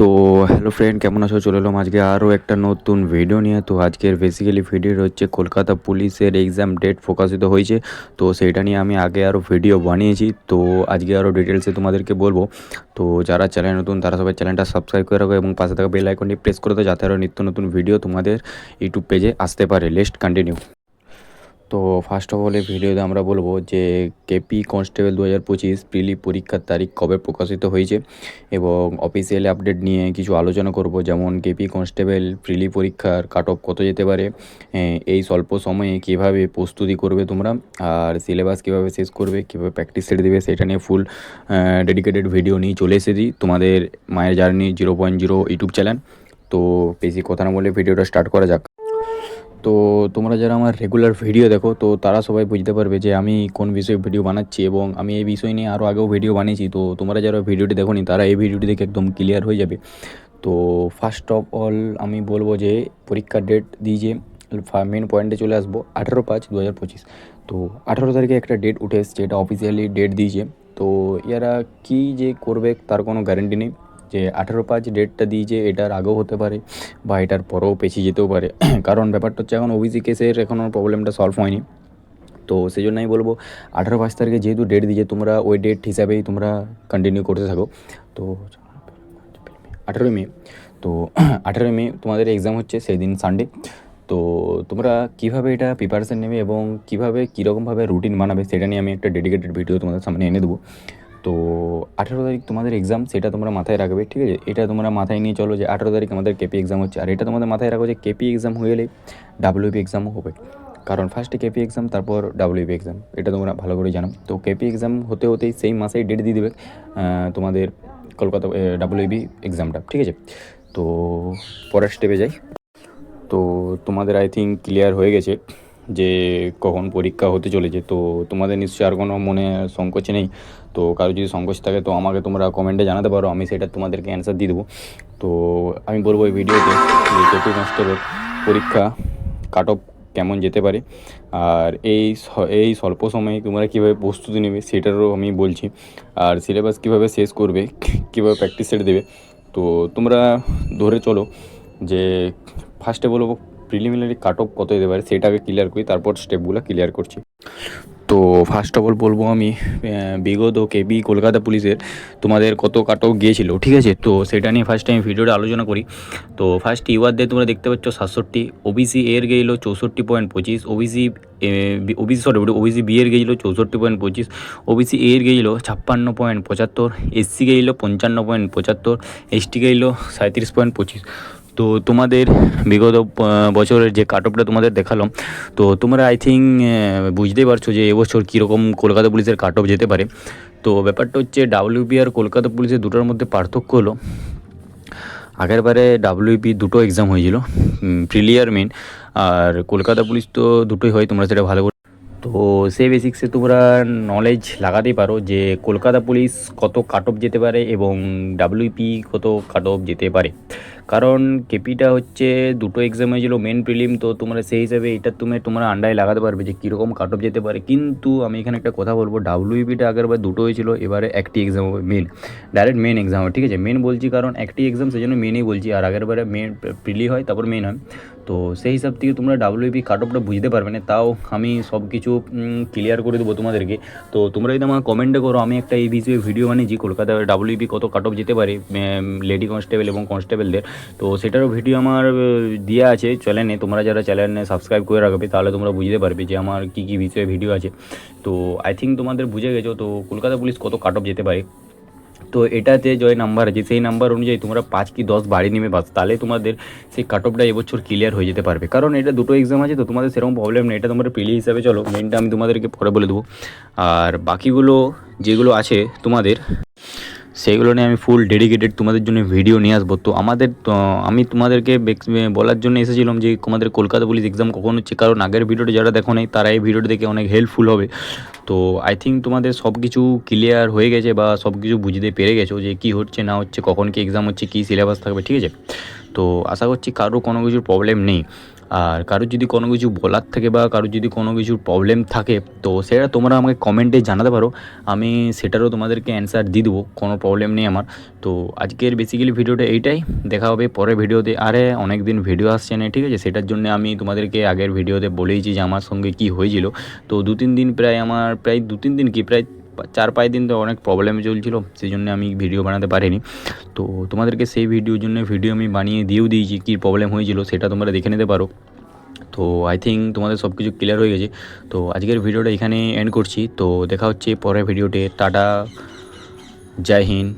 তো hello friend কেমন আছো? চলে এলাম আজকে আরও একটা নতুন ভিডিও নিয়ে। তো আজকের বেসিক্যালি ভিডিও হচ্ছে কলকাতা পুলিশের এক্সাম ডেট প্রকাশিত হয়েছে। তো সেইটা নিয়ে আমি আগে আরও ভিডিও বানিয়েছি। তো আজকে আরও ডিটেলসে তোমাদেরকে বলব। তো যারা চ্যানেল নতুন, তারা সবাই চ্যানেলটা সাবস্ক্রাইব করে রাখো এবং পাশে থাকা বেল আইকনটি প্রেস করে দাও যাতে আরও নিত্য নতুন ভিডিও তোমাদের ইউটিউব পেজে আসতে পারে। লেস্ট কন্টিনিউ তো ফার্স্ট অফ অল এই ভিডিওতে আমরা বলব যে কেপি কনস্টেবল দু হাজার পঁচিশ প্রিলি পরীক্ষার তারিখ কবে প্রকাশিত হয়েছে এবং অফিসিয়াল আপডেট নিয়ে কিছু আলোচনা করব। যেমন কেপি কনস্টেবল প্রিলি পরীক্ষার কাট অফ কত যেতে পারে এই স্বল্প সময়ে কীভাবে প্রস্তুতি করবে তোমরা, আর সিলেবাস কীভাবে শেষ করবে, কীভাবে প্র্যাকটিস সেরে দেবে, সেটা নিয়ে ফুল ডেডিকেটেড ভিডিও নিয়ে চলে এসেছি তোমাদের মায়ের journey zero point zero YouTube channel তো বেশি কথা না বলে ভিডিওটা স্টার্ট করা যাক। তো তোমরা যারা আমার রেগুলার ভিডিও দেখো, তো তারা সবাই বুঝতে পারবে যে আমি কোন বিষয়ে ভিডিও বানাচ্ছি এবং আমি এই বিষয় নিয়ে আরও আগেও ভিডিও বানিয়েছি। তো তোমরা যারা ভিডিওটি দেখোনি, তারা এই ভিডিওটি দেখে একদম ক্লিয়ার হয়ে যাবে। তো ফার্স্ট অফ অল আমি বলব যে পরীক্ষার ডেট দিয়েছে মেন পয়েন্টে চলে আসব, আঠেরো পাঁচ দু হাজার পঁচিশ। তো আঠেরো তারিখে একটা ডেট উঠে এসছে, এটা অফিসিয়ালি ডেট দিয়েছে তো এরা কী যে করবে, তার কোনো গ্যারেন্টি নেই। যে আঠেরো পাঁচ ডেটটা দিয়েছে এটার আগেও হতে পারে বা এটার পরেও পেছিয়ে যেতেও পারে। কারণ ব্যাপারটা হচ্ছে এখন ওবিসি কেসের এখনও প্রবলেমটা সলভ হয়নি। তো সেই জন্য আমি বলব, আঠেরো পাঁচ তারিখে যেহেতু ডেট দিয়েছে, তোমরা ওই ডেট হিসাবেই তোমরা কন্টিনিউ করতে থাকো। তো আঠেরোই মে, তো আঠেরোই মে তোমাদের এক্সাম হচ্ছে সেই দিন সানডে তো তোমরা কীভাবে এটা প্রিপারেশান নেবে এবং কীভাবে কীরকমভাবে রুটিন বানাবে, সেটা নিয়ে আমি একটা ডেডিকেটেড ভিডিও তোমাদের সামনে এনে দেবো। তো আঠেরো তারিখ তোমাদের এক্সাম সেটা তোমরা মাথায় রাখবে, ঠিক আছে? এটা তোমরা মাথায় নিয়ে চলো যে আঠেরো তারিখ আমাদের কেপি এক্সাম হচ্ছে। আর এটা তোমাদের মাথায় রাখো যে কেপি এক্সাম হয়ে গেলে ডাব্লিউপি এক্সামও হবে। কারণ ফার্স্টে কেপি এক্সাম তারপর ডাব্লিউপি এক্সাম এটা তোমরা ভালো করে জানো। তো কেপি এক্সাম হতে হতেই সেই মাসেই ডেট দিয়ে দেবে তোমাদের কলকাতা ডাব্লিউবি এক্সামটা ঠিক আছে? তো পরের স্টেপে যাই। তো তোমাদের আই থিঙ্ক ক্লিয়ার হয়ে গেছে। যে কখন পরীক্ষা হতে চলেছে, তো তোমাদের নিশ্চয়ই আর কোনো মনে সংকোচ নেই। তো কারও যদি সংকোচ থাকে, তো আমাকে তোমরা কমেন্টে জানাতে পারো, আমি সেটা তোমাদেরকে অ্যান্সার দিয়ে দেবো। তো আমি বলব এই ভিডিওতে যে কনস্টেবল পরীক্ষা কাট অফ কেমন যেতে পারে, আর এই এই স্বল্প সময়ে তোমরা কীভাবে প্রস্তুতি নেবে সেটারও আমি বলছি। আর সিলেবাস কীভাবে শেষ করবে, কীভাবে প্র্যাকটিস সেরে দেবে, তো তোমরা ধরে চলো যে ফার্স্টে বলব প্রিলিমিনারি কাট অফ কত যেতে পারে সেটাকে ক্লিয়ার করি, তারপর স্টেপগুলো ক্লিয়ার করছি। তো ফার্স্ট অফ অল বলব আমি বিগত কেবি কলকাতা পুলিশের তোমাদের কত কাট অফ গিয়েছিল, ঠিক আছে? তো সেটা নিয়ে ফার্স্ট আমি ভিডিওটা আলোচনা করি। তো ফার্স্ট ইউআরদের তোমরা দেখতে পাচ্ছ সাতষট্টি ওবিসি এর গেছিল চৌষট্টি পয়েন্ট পঁচিশ O B C O B C sorry O B C B এর গেছিল চৌষট্টি পয়েন্ট পঁচিশ ওবিসি এর গেছিল ছাপ্পান্ন পয়েন্ট পঁচাত্তর এসসি গেছিল পঞ্চান্ন পয়েন্ট পঁচাত্তর এসটি গেছিল সাঁত্রিশ পয়েন্ট পঁচিশ। তো তোমাদের বিগত বছরের যে কাট অফটা তোমাদের দেখালাম, তো তোমরা আই থিঙ্ক বুঝতেই পারছ যে এবছর কীরকম কলকাতা পুলিশের কাট অফ যেতে পারে। তো ব্যাপারটা হচ্ছে ডাব্লিউপি আর কলকাতা পুলিশের দুটোর মধ্যে পার্থক্য হলো, আগের বারে ডাব্লিউপি দুটো এক্সাম হয়েছিল প্রিলিয়ার মেন আর কলকাতা পুলিশ তো দুটোই হয়, তোমরা সেটা ভালো করে তো সেই বেসিক্সে তোমরা নলেজ লাগাতেই পারো যে কলকাতা পুলিশ কত কাট অফ যেতে পারে এবং ডাব্লিউপি কত কাট অফ যেতে পারে। কারণ কেপিটা হচ্ছে দুটো এক্সাম হয়েছিল মেন প্রিলিম তো তোমরা সেই হিসাবে এটা তুমি তোমরা আন্ডায় লাগাতে পারবে যে কীরকম কাট অফ যেতে পারে। কিন্তু আমি এখানে একটা কথা বলব ডাব্লিউপিটা আগের বার দুটো হয়েছিল, এবারে একটি এক্সাম হবে মেন ডাইরেক্ট মেন এক্সাম হবে, ঠিক আছে? মেন বলছি কারণ একটি এক্সাম সেই জন্য মেনেই বলছি। আর আগের বারে মেন প্রিলি হয়, তারপর মেন হয়। তো সেই হিসাব থেকে তোমরা ডাব্লিউপি কাট অফটা বুঝতে পারবে না, তাও আমি সব কিছু ক্লিয়ার করে দেবো তোমাদেরকে। তো তোমরা যদি আমার কমেন্টে করো, আমি একটা এই বিষয়ে ভিডিও বানিয়েছি কলকাতায় ডাব্লিউপি কত কাট অফ যেতে পারে লেডি কনস্টেবল এবং কনস্টেবলদের তো সেটারও ভিডিও আমার দেওয়া আছে চ্যানেলে তোমরা যারা চ্যানেলে সাবস্ক্রাইব করে রাখবে, তাহলে তোমরা বুঝতে পারবে যে আমার কী কী বিষয়ে ভিডিও আছে। তো আই থিঙ্ক তোমাদের বুঝে গেছো, তো কলকাতা পুলিশ কত কাট অফ যেতে পারে। তো এটাতে যে নাম্বার আছে, সেই নাম্বার অনুযায়ী তোমরা পাঁচ কি দশ বাড়ি নেমে বাস, তাহলে তোমাদের সেই কাট অফটা এবছর ক্লিয়ার হয়ে যেতে পারবে। কারণ এটা দুটো এক্সাম আছে তো, তোমাদের সেরকম প্রবলেম নেই, এটা তোমার প্রিলি হিসাবে চলো মেনটা আমি তোমাদেরকে পরে বলে দেবো। আর বাকিগুলো যেগুলো আছে তোমাদের সেইগুলো নিয়ে আমি ফুল ডেডিকেটেড তোমাদের জন্য ভিডিও নিয়ে আসব। তো আমাদের আমি তোমাদেরকে বলার জন্য এসেছিলাম যে তোমাদের কলকাতা পুলিশ এক্সাম কখন হচ্ছে, কারণ আগের ভিডিওটা যারা দেখো নাই, তারা এই ভিডিওটা দেখে অনেক হেল্পফুল হবে। তো আই থিঙ্ক তোমাদের সব কিছু ক্লিয়ার হয়ে গেছে বা সব কিছু বুঝতে পেরে গেছো যে কী হচ্ছে, না হচ্ছে, কখন কি এক্সাম হচ্ছে, কী সিলেবাস থাকবে, ঠিক আছে? তো আশা করছি কারও কোনো কিছুর প্রবলেম নেই। আর কারোর যদি কোনো কিছু বলার থাকে বা কারোর যদি কোনো কিছুর প্রবলেম থাকে, তো সেটা তোমরা আমাকে কমেন্টে জানাতে পারো। আমি সেটারও তোমাদেরকে অ্যান্সার দিয়ে দেবো, কোনো প্রবলেম নেই আমার। তো আজকের বেসিক্যালি ভিডিওটা এইটাই। দেখা হবে পরের ভিডিওতে আরে অনেক দিন ভিডিও আসছে না, ঠিক আছে? সেটার জন্য আমি তোমাদেরকে আগের ভিডিওতে বলেইছি যে আমার সঙ্গে কি হয়েছিল। তো দু তিন দিন প্রায় আমার, প্রায় দু তিন দিন কি? প্রায় চার পাঁচ দিন তো অনেক প্রবলেম চলছিল, সেই জন্য আমি ভিডিও বানাতে পারিনি। তো তোমাদেরকে সেই ভিডিওর জন্য ভিডিও আমি বানিয়ে দিয়েও দিয়েছি, কী প্রবলেম হয়েছিল সেটা তোমরা দেখে নিতে পারো। তো আই থিঙ্ক তোমাদের সব কিছু ক্লিয়ার হয়ে গেছে। তো আজকের ভিডিওটা এখানে এন্ড করছি। তো দেখা হচ্ছে পরের ভিডিওতে টাটা, জয় হিন্দ।